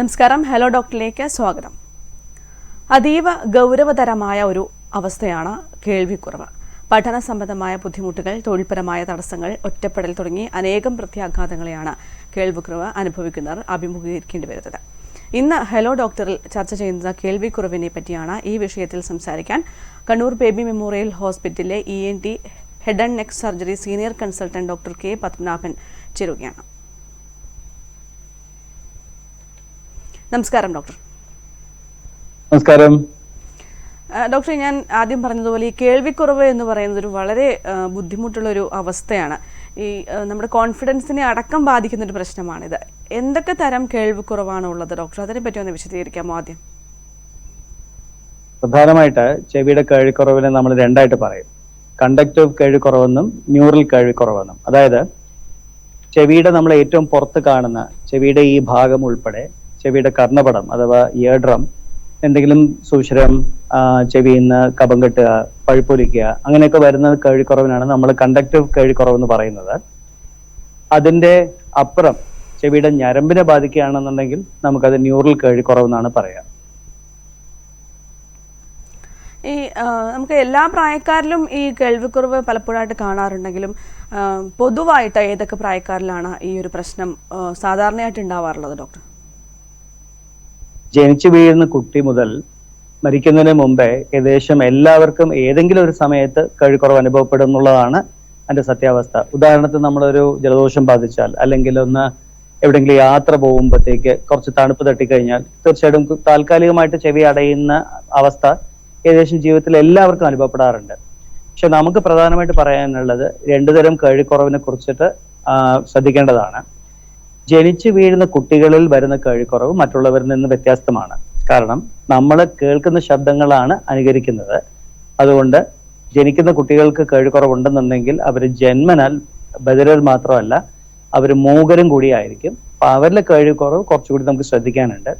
നമസ്കാരം. ഹലോ ഡോക്ടറിലേക്ക് സ്വാഗതം. അതീവ ഗൗരവതരമായ ഒരു അവസ്ഥയാണ് കേൾവിക്കുറവ്. പഠന സംബന്ധമായ ബുദ്ധിമുട്ടുകൾ തൊഴിൽപരമായ തടസ്സങ്ങൾ ഒറ്റപ്പെടൽ തുടങ്ങി അനേകം പ്രത്യാഘാതങ്ങളെയാണ് കേൾവിക്കുറവ് അനുഭവിക്കുന്നവർ അഭിമുഖീകരിക്കേണ്ടി വരുന്നത്. ഇന്ന് ഹലോ ഡോക്ടറിൽ ചർച്ച ചെയ്യുന്നത് കേൾവിക്കുറവിനെ പറ്റിയാണ്. ഈ വിഷയത്തിൽ സംസാരിക്കാൻ കണ്ണൂർ ബേബി മെമ്മോറിയൽ ഹോസ്പിറ്റലിലെ E N T head and neck surgery senior consultant doctor K Padmanabhan ചേരുകയാണ്. നമസ്കാരം ഡോക്ടർ. നമസ്കാരം. ഡോക്ടർ ഞാൻ ആദ്യം പറഞ്ഞതുപോലെ ഈ കേൾവിക്കുറവ് എന്ന് പറയുന്നത് ഒരു വളരെ ബുദ്ധിമുട്ടുള്ള ഒരു അവസ്ഥയാണ്. ഈ നമ്മുടെ കോൺഫിഡൻസിനെ അടക്കം ബാധിക്കുന്ന ഒരു പ്രശ്നമാണിത്. എന്തൊക്കെ തരം കേൾവിക്കുറവാണ് ഉള്ളത് ഡോക്ടർ? അതിനെ പറ്റി ഒന്ന് വിശദീകരിക്കാമോ ആദ്യം? പ്രധാനമായിട്ട് ചെവിയുടെ കേൾവിക്കുറവിനെ നമ്മൾ രണ്ടായിട്ട് പറയും. കണ്ടക്റ്റീവ് കേൾവിക്കുറവെന്നും ന്യൂറൽ കേൾവിക്കുറവെന്നും. അതായത് ചെവിയുടെ നമ്മൾ ഏറ്റവും പുറത്ത് കാണുന്ന ചെവിയുടെ ഈ ഭാഗം ഉൾപ്പെടെ ചെവിയുടെ കർണപടം അഥവാ ഇയർഡ്രം എന്തെങ്കിലും സുഷിരം ചെവിയിൽ നിന്ന് കപം കെട്ടുക പഴുപ്പൊലിക്കുക അങ്ങനെയൊക്കെ വരുന്ന കേൾവിക്കുറവിനാണ് നമ്മൾ കണ്ടക്റ്റീവ് കേൾവിക്കുറവ് എന്ന് പറയുന്നത്. അതിന്റെ അപ്പുറം ചെവിയുടെ ഞരമ്പിനെ ബാധിക്കുകയാണെന്നുണ്ടെങ്കിൽ നമുക്കത് ന്യൂറൽ കേൾവിക്കുറവെന്നാണ് പറയാം. ഈ നമുക്ക് എല്ലാ പ്രായക്കാരിലും ഈ കേൾവിക്കുറവ് പലപ്പോഴായിട്ട് കാണാറുണ്ടെങ്കിലും പൊതുവായിട്ട് ഏതൊക്കെ പ്രായക്കാരിലാണ് ഈ ഒരു പ്രശ്നം സാധാരണയായിട്ട് ഉണ്ടാവാറുള്ളത് ഡോക്ടർ? ജനിച്ചു വീഴുന്ന കുട്ടി മുതൽ മരിക്കുന്നതിന് മുമ്പേ ഏകദേശം എല്ലാവർക്കും ഏതെങ്കിലും ഒരു സമയത്ത് കഴിക്കുറവ് അനുഭവപ്പെടും എന്നുള്ളതാണ് അതിന്റെ സത്യാവസ്ഥ. ഉദാഹരണത്തിന് നമ്മളൊരു ജലദോഷം ബാധിച്ചാൽ അല്ലെങ്കിൽ ഒന്ന് എവിടെയെങ്കിലും യാത്ര പോകുമ്പോഴത്തേക്ക് കുറച്ച് തണുപ്പ് തട്ടിക്കഴിഞ്ഞാൽ തീർച്ചയായിട്ടും താൽക്കാലികമായിട്ട് ചെവി അടയുന്ന അവസ്ഥ ഏകദേശം ജീവിതത്തിൽ എല്ലാവർക്കും അനുഭവപ്പെടാറുണ്ട്. പക്ഷെ നമുക്ക് പ്രധാനമായിട്ട് പറയാനുള്ളത് രണ്ടുതരം കഴിക്കുറവിനെ കുറിച്ചിട്ട് ശ്രദ്ധിക്കേണ്ടതാണ്. ജനിച്ചു വീഴുന്ന കുട്ടികളിൽ വരുന്ന കഴിക്കുറവ് മറ്റുള്ളവരിൽ നിന്ന് വ്യത്യസ്തമാണ്. കാരണം നമ്മൾ കേൾക്കുന്ന ശബ്ദങ്ങളാണ് അനുകരിക്കുന്നത്. അതുകൊണ്ട് ജനിക്കുന്ന കുട്ടികൾക്ക് കഴിക്കുറവുണ്ടെന്നുണ്ടെങ്കിൽ അവർ ജന്മനാൽ ബദിരർ മാത്രമല്ല അവർ മൂകരും കൂടിയായിരിക്കും അപ്പൊ അവരിലെ കഴിക്കുറവ് കുറച്ചുകൂടി നമുക്ക് ശ്രദ്ധിക്കാനുണ്ട്.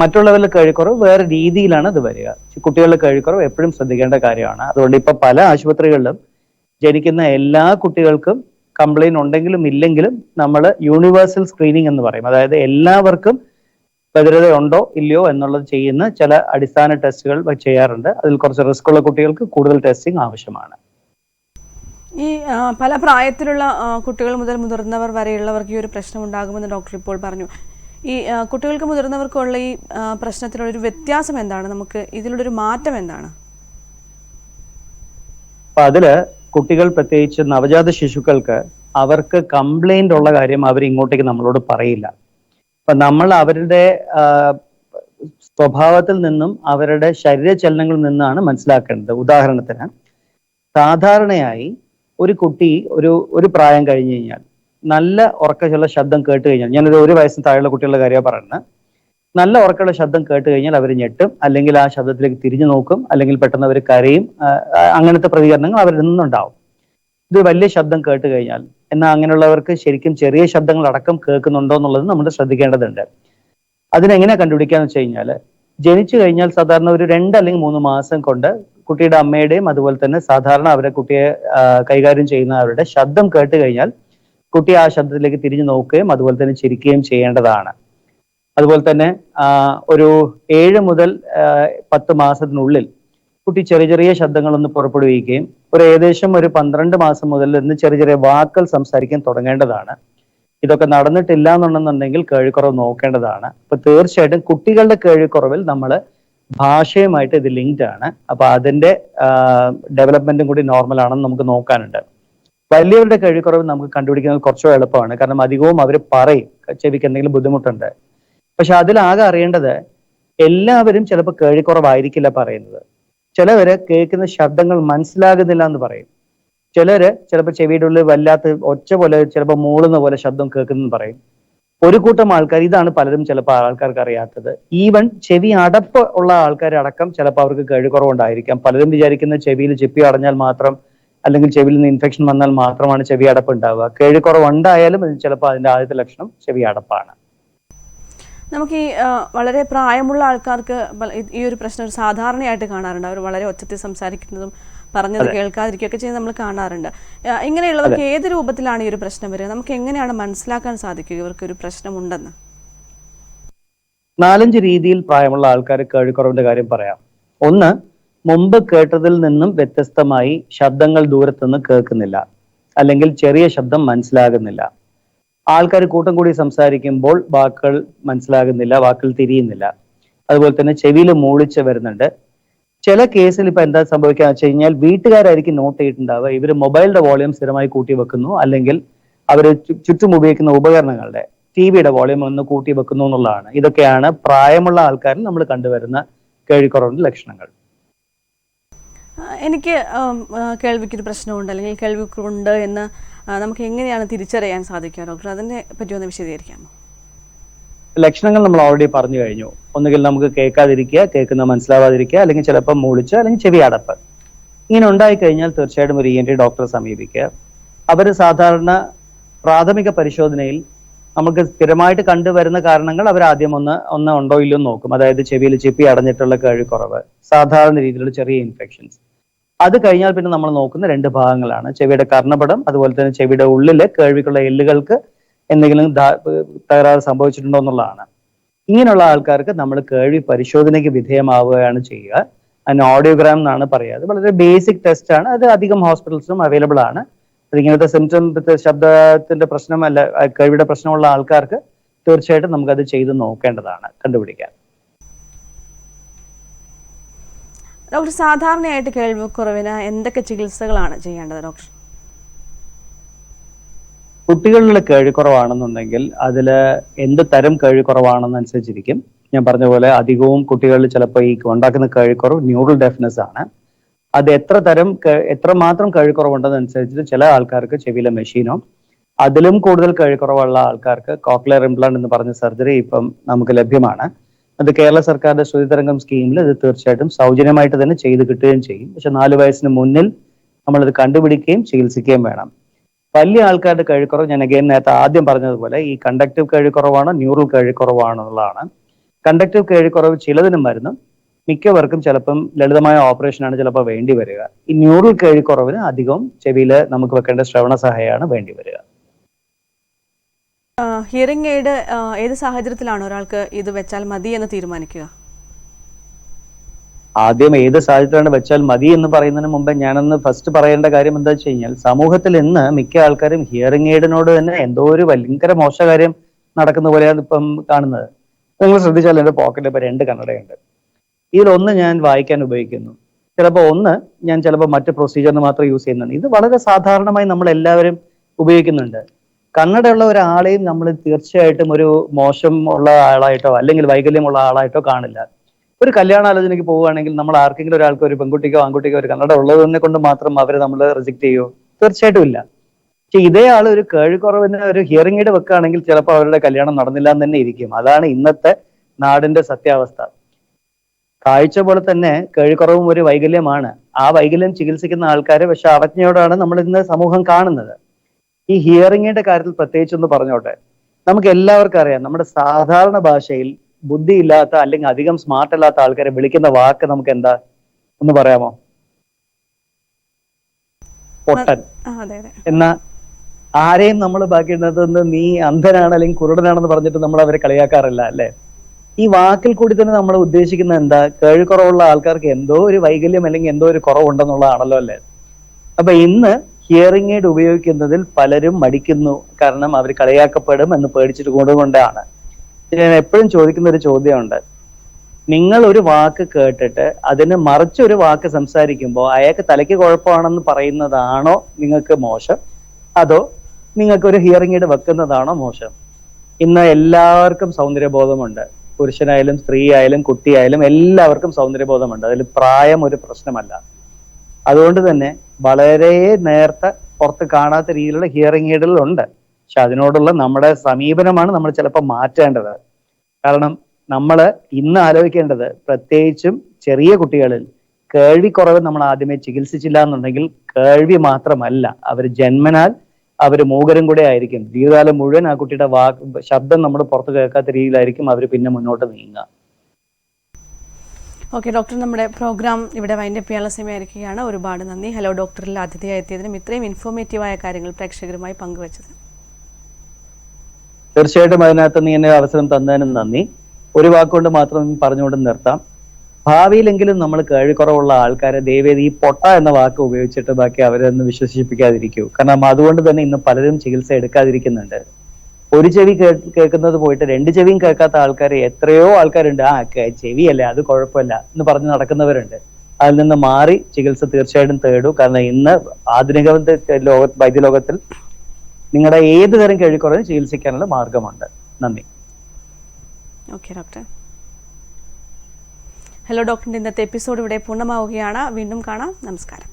മറ്റുള്ളവരിലെ കഴിക്കുറവ് വേറെ രീതിയിലാണ് അത് വരിക. കുട്ടികളുടെ കഴിക്കുറവ് എപ്പോഴും ശ്രദ്ധിക്കേണ്ട കാര്യമാണ്. അതുകൊണ്ട് ഇപ്പൊ പല ആശുപത്രികളിലും ജനിക്കുന്ന എല്ലാ കുട്ടികൾക്കും കംപ്ലൈന്റ് ഉണ്ടെങ്കിലും ഇല്ലെങ്കിലും നമ്മൾ യൂണിവേഴ്സൽ സ്ക്രീനിങ് എന്ന് പറയും. അതായത് എല്ലാവർക്കും ഭദ്രത ഉണ്ടോ ഇല്ലയോ എന്നുള്ളത് ചെയ്യുന്ന ചില അടിസ്ഥാന ടെസ്റ്റുകൾ ചെയ്യാറുണ്ട്. അതിൽ കുറച്ച് റിസ്ക് ഉള്ള കുട്ടികൾക്ക് കൂടുതൽ ടെസ്റ്റിംഗ് ആവശ്യമാണ്. ഈ പല പ്രായത്തിലുള്ള കുട്ടികൾ മുതൽ മുതിർന്നവർ വരെയുള്ളവർക്ക് ഈ ഒരു പ്രശ്നം ഉണ്ടാകുമെന്ന് ഡോക്ടർ ഇപ്പോൾ പറഞ്ഞു. ഈ കുട്ടികൾക്ക് മുതിർന്നവർക്കുള്ള ഈ പ്രശ്നത്തിലുള്ള ഒരു വ്യത്യാസം എന്താണ്? നമുക്ക് ഇതിലുള്ള ഒരു മാറ്റം എന്താണ്? അതിൽ കുട്ടികൾ പ്രത്യേകിച്ച് നവജാത ശിശുക്കൾക്ക് അവർക്ക് കംപ്ലൈന്റ് ഉള്ള കാര്യം അവർ ഇങ്ങോട്ടേക്ക് നമ്മളോട് പറയില്ല. അപ്പൊ നമ്മൾ അവരുടെ സ്വഭാവത്തിൽ നിന്നും അവരുടെ ശരീരചലനങ്ങളിൽ നിന്നാണ് മനസ്സിലാക്കേണ്ടത്. ഉദാഹരണത്തിന് സാധാരണയായി ഒരു കുട്ടി ഒരു ഒരു പ്രായം കഴിഞ്ഞു കഴിഞ്ഞാൽ നല്ല ഉറക്കമുള്ള ശബ്ദം കേട്ട് കഴിഞ്ഞാൽ ഞാനൊരു ഒരു വയസ്സിന് താഴെയുള്ള കുട്ടികളുടെ കാര്യമാണ് പറയുന്നത്. നല്ല ഉറക്കമുള്ള ശബ്ദം കേട്ട് കഴിഞ്ഞാൽ അവർ ഞെട്ടും. അല്ലെങ്കിൽ ആ ശബ്ദത്തിലേക്ക് തിരിഞ്ഞു നോക്കും. അല്ലെങ്കിൽ പെട്ടെന്ന് അവർ കരയും. അങ്ങനത്തെ പ്രതികരണങ്ങൾ അവരിൽ നിന്നുണ്ടാവും. ഇത് വലിയ ശബ്ദം കേട്ട് കഴിഞ്ഞാൽ എന്നാൽ അങ്ങനെയുള്ളവർക്ക് ശരിക്കും ചെറിയ ശബ്ദങ്ങൾ അടക്കം കേൾക്കുന്നുണ്ടോ എന്നുള്ളത് നമ്മൾ ശ്രദ്ധിക്കേണ്ടതുണ്ട്. അതിനെങ്ങനെ കണ്ടുപിടിക്കാന്ന് വെച്ച് കഴിഞ്ഞാൽ ജനിച്ചു കഴിഞ്ഞാൽ സാധാരണ ഒരു രണ്ട് അല്ലെങ്കിൽ മൂന്ന് മാസം കൊണ്ട് കുട്ടിയുടെ അമ്മയുടെയും അതുപോലെ തന്നെ സാധാരണ അവരെ കുട്ടിയെ കൈകാര്യം ചെയ്യുന്നവരുടെ ശബ്ദം കേട്ട് കഴിഞ്ഞാൽ കുട്ടി ആ ശബ്ദത്തിലേക്ക് തിരിഞ്ഞു നോക്കുകയും അതുപോലെ തന്നെ ചിരിക്കുകയും ചെയ്യേണ്ടതാണ്. അതുപോലെ തന്നെ ഒരു ഏഴ് മുതൽ പത്ത് മാസത്തിനുള്ളിൽ കുട്ടി ചെറിയ ചെറിയ ശബ്ദങ്ങളൊന്ന് പുറപ്പെടുവിക്കുകയും ഒരു ഏകദേശം ഒരു പന്ത്രണ്ട് മാസം മുതൽ നിന്ന് ചെറിയ ചെറിയ വാക്കുകൾ സംസാരിക്കാൻ തുടങ്ങേണ്ടതാണ്. ഇതൊക്കെ നടന്നിട്ടില്ല എന്നുണ്ടെന്നുണ്ടെങ്കിൽ കേഴിക്കുറവ് നോക്കേണ്ടതാണ്. അപ്പൊ തീർച്ചയായിട്ടും കുട്ടികളുടെ കേഴിക്കുറവിൽ നമ്മൾ ഭാഷയുമായിട്ട് ഇത് ലിങ്ക്ഡ് ആണ്. അപ്പൊ അതിന്റെ ഡെവലപ്മെന്റും കൂടി നോർമൽ ആണെന്ന് നമുക്ക് നോക്കാനുണ്ട്. വലിയവരുടെ കഴിക്കുറവ് നമുക്ക് കണ്ടുപിടിക്കുന്നത് കുറച്ചും എളുപ്പമാണ്. കാരണം അധികവും അവർ പറയും. ചെവിക്ക് എന്തെങ്കിലും ബുദ്ധിമുട്ടുണ്ട്. പക്ഷെ അതിലാകെ അറിയേണ്ടത് എല്ലാവരും ചിലപ്പോൾ കേഴിക്കുറവായിരിക്കില്ല പറയുന്നത്. ചിലവര് കേൾക്കുന്ന ശബ്ദങ്ങൾ മനസ്സിലാകുന്നില്ല എന്ന് പറയും. ചിലര് ചിലപ്പോൾ ചെവിയുടെ ഉള്ളിൽ വല്ലാത്ത ഒച്ച പോലെ ചിലപ്പോൾ മൂളുന്ന പോലെ ശബ്ദം കേൾക്കുന്നു പറയും. ഒരു കൂട്ടം ആൾക്കാർ ഇതാണ് പലരും ചിലപ്പോൾ ആൾക്കാർക്ക് അറിയാത്തത്. ഈവൻ ചെവി അടപ്പ് ഉള്ള ആൾക്കാരടക്കം ചിലപ്പോൾ അവർക്ക് കഴിക്കുറവുണ്ടായിരിക്കാം പലരും വിചാരിക്കുന്ന ചെവിയിൽ ചെപ്പി അടഞ്ഞാൽ മാത്രം അല്ലെങ്കിൽ ചെവിയിൽ നിന്ന് ഇൻഫെക്ഷൻ വന്നാൽ മാത്രമാണ് ചെവി അടപ്പ് ഉണ്ടാവുക. കേഴിക്കുറവ് ഉണ്ടായാലും ചിലപ്പോൾ അതിന്റെ ആദ്യത്തെ ലക്ഷണം ചെവി അടപ്പാണ്. നമുക്ക് ഈ വളരെ പ്രായമുള്ള ആൾക്കാർക്ക് ഈ- ഒരു പ്രശ്നം ഒരു സാധാരണയായിട്ട് കാണാറുണ്ട്. അവർ വളരെ ഒച്ചത്തിൽ സംസാരിക്കുന്നതും പറഞ്ഞത് കേൾക്കാതിരിക്കുകയൊക്കെ ചെയ്യുന്നത് നമ്മൾ കാണാറുണ്ട്. ഇങ്ങനെയുള്ളവർക്ക് ഏത് രൂപത്തിലാണ് ഈ ഒരു പ്രശ്നം വരിക? നമുക്ക് എങ്ങനെയാണ് മനസ്സിലാക്കാൻ സാധിക്കുക ഇവർക്ക് ഒരു പ്രശ്നമുണ്ടെന്ന്? നാലഞ്ച് രീതിയിൽ പ്രായമുള്ള ആൾക്കാർ കേൾവിക്കുറവിന്റെ കാര്യം പറയാം. ഒന്ന് മുമ്പ് കേട്ടതിൽ നിന്നും വ്യത്യസ്തമായി ശബ്ദങ്ങൾ ദൂരത്തുനിന്ന് കേൾക്കുന്നില്ല. അല്ലെങ്കിൽ ചെറിയ ശബ്ദം മനസ്സിലാകുന്നില്ല. ആൾക്കാർ കൂട്ടം കൂടി സംസാരിക്കുമ്പോൾ വാക്കുകൾ മനസ്സിലാകുന്നില്ല വാക്കുകൾ തിരിയുന്നില്ല. അതുപോലെ തന്നെ ചെവിയിൽ മൂളിച്ച് വരുന്നുണ്ട്. ചില കേസിൽ ഇപ്പൊ എന്താ സംഭവിക്കുക വെച്ച് കഴിഞ്ഞാൽ വീട്ടുകാരായിരിക്കും നോട്ട് ചെയ്തിട്ടുണ്ടാവുക. ഇവർ മൊബൈലിന്റെ വോളിയം സ്ഥിരമായി കൂട്ടി വെക്കുന്നു അല്ലെങ്കിൽ അവർ ചുറ്റും ഉപയോഗിക്കുന്ന ഉപകരണങ്ങളുടെ ടി വിയുടെ വോളിയം ഒന്ന് കൂട്ടി വെക്കുന്നു എന്നുള്ളതാണ്. ഇതൊക്കെയാണ് പ്രായമുള്ള ആൾക്കാരിൽ നമ്മൾ കണ്ടുവരുന്ന കേൾവിക്കുറവിന്റെ ലക്ഷണങ്ങൾ. എനിക്ക് കേൾവിക്കൊരു പ്രശ്നമുണ്ട് അല്ലെങ്കിൽ കേൾവിക്കുറവുണ്ട് എന്ന് നമുക്ക് എങ്ങനെയാണ് തിരിച്ചറിയാൻ സാധിക്കുക ഡോക്ടർ? അതിനെ പറ്റി ഒന്ന് വിശദീകരിക്കാമോ? ലക്ഷണങ്ങൾ നമ്മൾ ഓൾറെഡി പറഞ്ഞു കഴിഞ്ഞു. ഒന്നുകിൽ നമുക്ക് കേൾക്കാതിരിക്കുക കേൾക്കുന്ന മനസ്സിലാവാതിരിക്കുക അല്ലെങ്കിൽ ചിലപ്പോൾ മൂളിച്ച് അല്ലെങ്കിൽ ചെവി അടപ്പ് ഇങ്ങനെ ഉണ്ടായി കഴിഞ്ഞാൽ തീർച്ചയായിട്ടും ഒരു ഇ എൻ ടി ഡോക്ടറെ സമീപിക്കുക. അവർ സാധാരണ പ്രാഥമിക പരിശോധനയിൽ നമുക്ക് സ്ഥിരമായിട്ട് കണ്ടുവരുന്ന കാരണങ്ങൾ അവർ ആദ്യം ഒന്ന് ഒന്ന് ഉണ്ടോ ഇല്ലയോ നോക്കും. അതായത് ചെവിയിൽ ചിപ്പി അടഞ്ഞിട്ടുള്ള കേൾവിക്കുറവ് സാധാരണ രീതിയിലുള്ള ചെറിയ ഇൻഫെക്ഷൻസ് അത് കഴിഞ്ഞാൽ പിന്നെ നമ്മൾ നോക്കുന്ന രണ്ട് ഭാഗങ്ങളാണ്. ചെവിയുടെ കർണപടം അതുപോലെ തന്നെ ചെവിയുടെ ഉള്ളിലെ കേൾവിക്കുള്ള എല്ലുകൾക്ക് എന്തെങ്കിലും തകരാറ് സംഭവിച്ചിട്ടുണ്ടോ എന്നുള്ളതാണ്. ഇങ്ങനെയുള്ള ആൾക്കാർക്ക് നമ്മൾ കേൾവി പരിശോധനയ്ക്ക് വിധേയമാവുകയാണ് ചെയ്യുക. അതിന് ഓഡിയോഗ്രാം എന്നാണ് പറയുക. വളരെ ബേസിക് ടെസ്റ്റ് ആണ്. അത് അധികം ഹോസ്പിറ്റൽസിലും അവൈലബിൾ ആണ്. അത് ഇങ്ങനത്തെ സിംറ്റം ശബ്ദത്തിന്റെ പ്രശ്നമല്ല കേൾവിയുടെ പ്രശ്നമുള്ള ആൾക്കാർക്ക് തീർച്ചയായിട്ടും നമുക്കത് ചെയ്ത് നോക്കേണ്ടതാണ്. കണ്ടുപിടിക്കാൻ ഡോക്ടർ സാധാരണയായിട്ട് കേൾവിക്കുറവിന് എന്തൊക്കെ ചികിത്സകളാണ് ചെയ്യേണ്ടത് ഡോക്ടർ? കുട്ടികളിലെ കേൾവിക്കുറവാണെന്നുണ്ടെങ്കിൽ അതിൽ എന്ത് തരം കേൾവിക്കുറവാണെന്നനുസരിച്ചിരിക്കും. ഞാൻ പറഞ്ഞ പോലെ അധികവും കുട്ടികളിൽ ചിലപ്പോൾ ഈ ഉണ്ടാക്കുന്ന കേൾവിക്കുറവ് ന്യൂറൽ ഡെഫ്നെസ് ആണ്. അത് എത്ര തരം എത്ര എത്രമാത്രം കേൾവിക്കുറവുണ്ടെന്നനുസരിച്ചിട്ട് ചില ആൾക്കാർക്ക് ചെവിയിലെ മെഷീനോ അതിലും കൂടുതൽ കേൾവിക്കുറവുള്ള ആൾക്കാർക്ക് കോക്ലിയർ ഇംപ്ലാന്റ് എന്ന് പറഞ്ഞ സർജറി ഇപ്പം നമുക്ക് ലഭ്യമാണ്. അത് കേരള സർക്കാരിന്റെ ശ്രുതിതരംഗം സ്കീമിൽ അത് തീർച്ചയായിട്ടും സൗജന്യമായിട്ട് തന്നെ ചെയ്ത് കിട്ടുകയും ചെയ്യും. പക്ഷെ നാല് വയസ്സിന് മുന്നിൽ നമ്മളത് കണ്ടുപിടിക്കുകയും ചികിത്സിക്കുകയും വേണം. വലിയ ആൾക്കാരുടെ കഴിക്കുറവ് ഞാൻ അഗൈൻ നേരത്തെ ആദ്യം പറഞ്ഞതുപോലെ ഈ കണ്ടക്റ്റീവ് കഴിക്കുറവാണോ ന്യൂറൽ കഴിക്കുറവാണോ എന്നുള്ളതാണ് കണ്ടക്റ്റീവ് കഴിക്കുറവ് ചിലതിന് മരുന്നും മിക്കവർക്കും ചിലപ്പം ലളിതമായ ഓപ്പറേഷനാണ് ചിലപ്പോൾ വേണ്ടി വരിക. ഈ ന്യൂറൽ കഴിക്കുറവിന് അധികം ചെവിയിൽ നമുക്ക് വെക്കേണ്ട ശ്രവണ സഹായമാണ് വേണ്ടി വരിക. ഹിയറിംഗ് എയ്ഡ് ഏത് സാഹചര്യത്തിലാണ് ഒരാൾക്ക് ഇത് വെച്ചാൽ മതി എന്ന് തീരുമാനിക്കുക? ആദ്യം ഏത് സാഹചര്യത്തിലാണ് വെച്ചാൽ മതി എന്ന് പറയുന്നതിന് മുമ്പ് ഞാനൊന്ന് ഫസ്റ്റ് പറയേണ്ട കാര്യം എന്താ വെച്ച് കഴിഞ്ഞാൽ സമൂഹത്തിൽ ഇന്ന് മിക്ക ആൾക്കാരും ഹിയറിംഗ് എയ്ഡിനോട് തന്നെ എന്തോ ഒരു ഭയങ്കര മോശ കാര്യം നടക്കുന്ന പോലെയാണ് ഇപ്പം കാണുന്നത്. നിങ്ങൾ ശ്രദ്ധിച്ചാൽ എന്റെ പോക്കറ്റിൽ ഇപ്പൊ രണ്ട് കണ്ണടയുണ്ട്. ഇതിലൊന്ന് ഞാൻ വായിക്കാൻ ഉപയോഗിക്കുന്നു. ചിലപ്പോൾ ഒന്ന് ഞാൻ ചിലപ്പോൾ മറ്റ് പ്രൊസീജിയറിന് മാത്രം യൂസ് ചെയ്യുന്നുണ്ട് ഇത് വളരെ സാധാരണമായി നമ്മൾ എല്ലാവരും ഉപയോഗിക്കുന്നുണ്ട്. കണ്ണടയുള്ള ഒരാളെയും നമ്മൾ തീർച്ചയായിട്ടും ഒരു മോശം ഉള്ള ആളായിട്ടോ അല്ലെങ്കിൽ വൈകല്യമുള്ള ആളായിട്ടോ കാണില്ല. ഒരു കല്യാണാലോചനയ്ക്ക് പോവുകയാണെങ്കിൽ നമ്മൾ ആർക്കെങ്കിലും ഒരാൾക്ക് ഒരു പെൺകുട്ടിക്കോ ആൺകുട്ടിക്കോ ഒരു കണ്ണട ഉള്ളതിനെ കൊണ്ട് മാത്രം അവരെ നമ്മൾ റിജക്ട് ചെയ്യുമോ തീർച്ചയായിട്ടും ഇല്ല. പക്ഷെ ഇതേ ആൾ ഒരു കേൾവിക്കുറവിന് ഒരു ഹിയറിംഗ് എയ്ഡ് വെക്കുകയാണെങ്കിൽ ചിലപ്പോൾ അവരുടെ കല്യാണം നടന്നില്ല എന്ന് തന്നെ ഇരിക്കും. അതാണ് ഇന്നത്തെ നാടിന്റെ സത്യാവസ്ഥ. കാഴ്ച പോലെ തന്നെ കേൾവിക്കുറവും ഒരു വൈകല്യമാണ്. ആ വൈകല്യം ചികിത്സിക്കുന്ന ആൾക്കാരെ പക്ഷെ അവജ്ഞയോടാണ് നമ്മൾ ഇന്ന് സമൂഹം കാണുന്നത്. ഈ ഹിയറിംഗിന്റെ കാര്യത്തിൽ പ്രത്യേകിച്ച് ഒന്ന് പറഞ്ഞോട്ടെ. നമുക്ക് എല്ലാവർക്കും അറിയാം നമ്മുടെ സാധാരണ ഭാഷയിൽ ബുദ്ധിയില്ലാത്ത അല്ലെങ്കിൽ അധികം സ്മാർട്ട് അല്ലാത്ത ആൾക്കാരെ വിളിക്കുന്ന വാക്ക് നമുക്ക് എന്താ? ഒന്ന് പറയാമോ? പൊട്ടൻ എന്നാ ആരെയും നമ്മൾ ബാക്കിയിടുന്നത് നീ അന്ധനാണ് അല്ലെങ്കിൽ കുരുടനാണെന്ന് പറഞ്ഞിട്ട് നമ്മൾ അവരെ കളിയാക്കാറില്ല അല്ലെ? ഈ വാക്കിൽ കൂടി തന്നെ നമ്മൾ ഉദ്ദേശിക്കുന്നത് എന്താ? കേൾവിക്കുറവുള്ള ആൾക്കാർക്ക് എന്തോ ഒരു വൈകല്യം അല്ലെങ്കിൽ എന്തോ ഒരു കുറവുണ്ടെന്നുള്ളതാണല്ലോ അല്ലെ? അപ്പൊ ഇന്ന് ഹിയറിംഗ് എയ്ഡ് ഉപയോഗിക്കുന്നതിൽ പലരും മടിക്കുന്നു. കാരണം അവർ കളിയാക്കപ്പെടും എന്ന് പേടിച്ചിട്ട് കൊണ്ടുകൊണ്ടാണ്. ഞാൻ എപ്പോഴും ചോദിക്കുന്ന ഒരു ചോദ്യമുണ്ട്. നിങ്ങൾ ഒരു വാക്ക് കേട്ടിട്ട് അതിന് മറിച്ചൊരു വാക്ക് സംസാരിക്കുമ്പോൾ അയാൾക്ക് തലയ്ക്ക് കുഴപ്പമാണെന്ന് പറയുന്നതാണോ നിങ്ങൾക്ക് മോശം? അതോ നിങ്ങൾക്ക് ഒരു ഹിയറിംഗ് എയ്ഡ് വെക്കുന്നതാണോ മോശം? ഇന്ന് എല്ലാവർക്കും സൗന്ദര്യബോധമുണ്ട്. പുരുഷനായാലും സ്ത്രീ ആയാലും കുട്ടിയായാലും എല്ലാവർക്കും സൗന്ദര്യബോധമുണ്ട്. അതിൽ പ്രായം ഒരു പ്രശ്നമല്ല. അതുകൊണ്ട് തന്നെ വളരെ നേരത്തെ പുറത്ത് കാണാത്ത രീതിയിലുള്ള ഹിയറിംഗ് എയ്ഡുകളുണ്ട് പക്ഷെ അതിനോടുള്ള നമ്മുടെ സമീപനമാണ് നമ്മൾ ചിലപ്പോൾ മാറ്റേണ്ടത്. കാരണം നമ്മൾ ഇന്ന് ആലോചിക്കേണ്ടത് പ്രത്യേകിച്ചും ചെറിയ കുട്ടികളിൽ കേൾവിക്കുറവ് നമ്മൾ ആദ്യമേ ചികിത്സിച്ചില്ല എന്നുണ്ടെങ്കിൽ കേൾവി മാത്രമല്ല. അവർ ജന്മനാൽ അവർ മൂകരും കൂടെ ആയിരിക്കും. ജീവിതകാലം മുഴുവൻ ആ കുട്ടിയുടെ വാക്ക് ശബ്ദം നമ്മൾ പുറത്ത് കേൾക്കാത്ത രീതിയിലായിരിക്കും അവർ പിന്നെ മുന്നോട്ട് നീങ്ങുക. ഓക്കെ ഡോക്ടർ നമ്മുടെ പ്രോഗ്രാം ഇവിടെ വൈൻഡപ്പ് ചെയ്യാനുള്ള സമയമായിരിക്കുകയാണ്. ഒരുപാട് നന്ദി. ഹലോ ഡോക്ടറിൽ അതിഥിയായി എത്തിയതിനും ഇത്രയും ഇൻഫോർമേറ്റീവായ കാര്യങ്ങൾ പ്രേക്ഷകരുമായി പങ്കുവച്ചത്. തീർച്ചയായിട്ടും അതിനകത്ത് നീ എന്നെ അവസരം തന്നതിനും നന്ദി. ഒരു വാക്കുകൊണ്ട് മാത്രം പറഞ്ഞുകൊണ്ട് നിർത്താം. ഭാവിയിലെങ്കിലും നമ്മൾ കഴിക്കുറവുള്ള ആൾക്കാരെ ദയവേത് ഈ പൊട്ട എന്ന വാക്ക് ഉപയോഗിച്ചിട്ട് ബാക്കി അവരെ ഒന്ന് വിശ്വസിപ്പിക്കാതിരിക്കൂ. കാരണം അതുകൊണ്ട് തന്നെ ഇന്ന് പലരും ചികിത്സ എടുക്കാതിരിക്കുന്നുണ്ട്. ഒരു ചെവി കേൾക്കുന്നത് പോയിട്ട് രണ്ട് ചെവിയും കേൾക്കാത്ത ആൾക്കാർ എത്രയോ ആൾക്കാരുണ്ട്. ആ ചെവിയല്ലേ അത് കുഴപ്പമില്ല എന്ന് പറഞ്ഞ് നടക്കുന്നവരുണ്ട്. അതിൽ നിന്ന് മാറി ചികിത്സ തീർച്ചയായിട്ടും തേടൂ. കാരണം ഇന്ന് ആധുനിക ലോക വൈദ്യലോകത്തിൽ നിങ്ങളുടെ ഏത് തരം കേൾവിക്കുറവിനും ചികിത്സിക്കാനുള്ള മാർഗമുണ്ട്. നന്ദി. ഡോക്ടർ ഹലോ ഡോക്ടറിന്റെ ഇന്നത്തെ എപ്പിസോഡ് ഇവിടെ പൂർണമാവുകയാണ്. വീണ്ടും കാണാം. നമസ്കാരം.